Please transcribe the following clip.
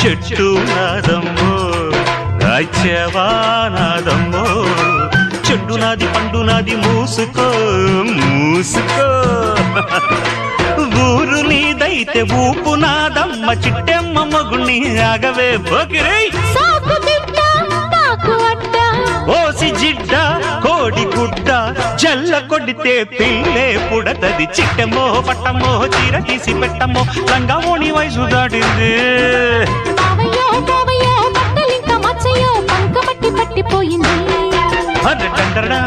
చుట్టూ నాదమ్మో నాదమ్మో చెడ్డు నాది పండు నాది మూసుకో మూసుకో. ఊరు నీదైతే ఊపు నాదమ్మ చిట్టెమ్మ మగుణ్ణి ఆగవే అడ్డ ఓసి జిడ్డ కోడి గుడ్డ జల్ల కొడితే పిల్లే పుడతది. చిట్టమో పట్టమో చీర తీసి పెట్టమో లంగామోణి వయసు దాటింది. அது டண்டரடா